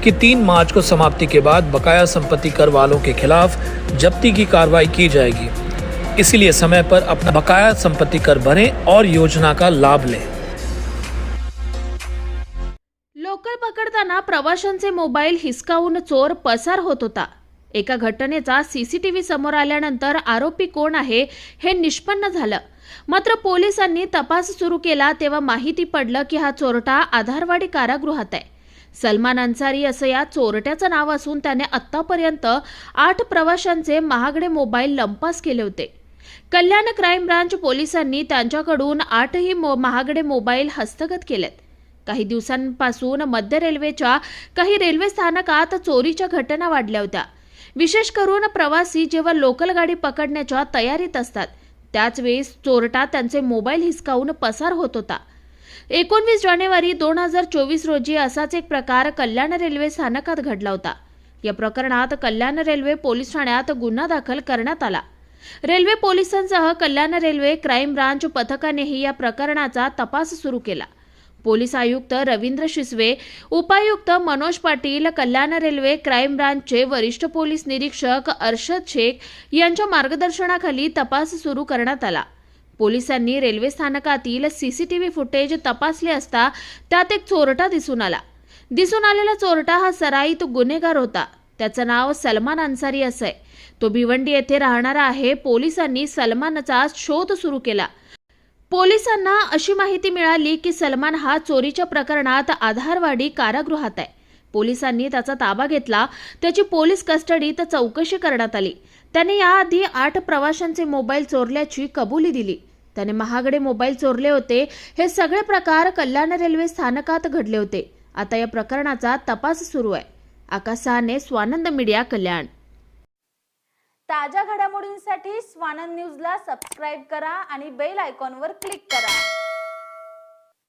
की तीन मार्च को समाप्ति के बाद बकाया संपत्ति कर वालों के खिलाफ जब्ती की कार्रवाई की जाएगी। इसलिए समय पर अपना बकाया संपत्ति कर भरें और योजना का लाभ लें। लोकल पकडताना प्रवाशांचे मोबाईल हिसकावून चोर पसार होत होता. एका घटनेचा सीसीटीव्ही समोर आल्यानंतर आरोपी कोण आहे हे निष्पन्न झालं. मात्र पोलिसांनी तपास सुरू केला तेव्हा माहिती पडलं की हा चोरटा आधारवाडी कारागृहात आहे. सलमान अन्सारी असं या चोरट्याचं नाव असून त्याने आत्तापर्यंत आठ प्रवाशांचे महागडे मोबाईल लंपास केले होते. कल्याण क्राईम ब्रांच पोलिसांनी त्यांच्याकडून आठही मो महागडे मोबाईल हस्तगत केलेत. काही दिवसांपासून मध्य रेल्वेच्या काही रेल्वे स्थानकात चोरीच्या घटना वाढल्या होत्या. विशेष करून प्रवासी जेव्हा लोकल गाडी पकडण्याच्या तयारीत असतात त्याचवेळी चोरटा त्यांचे मोबाईल हिसकावून पसार होत होता. एकोणवीस जानेवारी दोन हजार चोवीस रोजी असाच एक प्रकार कल्याण रेल्वे स्थानकात घडला होता. या प्रकरणात कल्याण रेल्वे पोलीस ठाण्यात गुन्हा दाखल करण्यात आला. रेल्वे पोलिसांसह कल्याण रेल्वे क्राईम ब्रांच पथकानेही या प्रकरणाचा तपास सुरू केला. पोलीस आयुक्त रवींद्र शिसवे उपायुक्त मनोज पाटील कल्याण रेल्वे क्राईम ब्रांचचे वरिष्ठ पोलीस निरीक्षक अर्षद शेख यांच्या मार्गदर्शनाखाली तपास सुरू करण्यात आला. पोलिसांनी रेल्वे स्थानकातील सीसीटीव्ही फुटेज तपासले असता त्यात एक चोरटा दिसून आला. दिसून आलेला चोरटा हा सराईत गुन्हेगार होता. त्याचं नाव सलमान अन्सारी असं आहे. तो भिवंडी येथे राहणारा आहे. पोलिसांनी सलमानचा शोध सुरू केला. पोलिसांना अशी माहिती मिळाली की सलमान हा चोरीच्या प्रकरणात आधारवाडी कारागृहात आहे. पोलिसांनी त्याचा ताबा घेतला. त्याची पोलीस कस्टडीत चौकशी करण्यात आली. त्याने याआधी आठ प्रवाशांचे मोबाईल चोरल्याची कबुली दिली. त्याने महागडे मोबाईल चोरले होते. हे सगळे प्रकार कल्याण रेल्वे स्थानकात घडले होते. आता या प्रकरणाचा तपास सुरू आहे. आकाश सहाने स्वानंद मीडिया कल्याण. ताज्या घडामोडींसाठी स्वानंद न्यूजला सबस्क्राईब करा आणि बेल आयकॉनवर क्लिक करा.